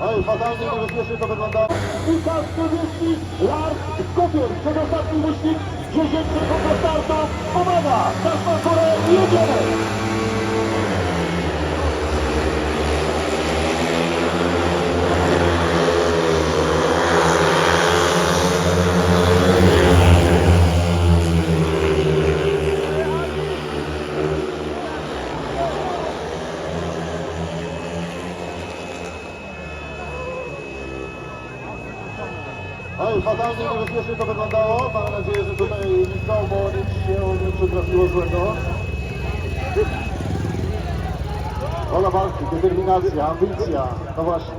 Oj, fatalnie niebezpiecznie to wyglądało. I kask niebieski, Lars Skopier, przedostatni wyścig, 10 sekund do startu. Uwaga, czas na górę i fatalnie niebezpiecznie to wyglądało. Mam nadzieję, że tutaj nikomu nic się nie przytrafiło złego. Wola walki, determinacja, ambicja. No właśnie.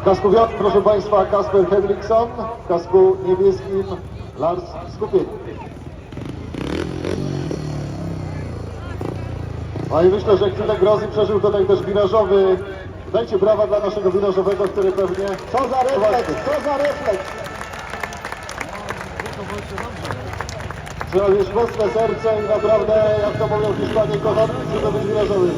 W kasku wiatr, proszę Państwa, Kasper Henriksson. W kasku niebieskim Lars Skupień. No i myślę, że chwilę grozy przeżył tutaj też wirażowy. Dajcie brawa dla naszego wirażowego, który pewnie... Co za refleks, co za refleks! Trzeba mieć mocne serce i naprawdę, jak to mówią Hiszpanie, kocham, żeby być wirażowy.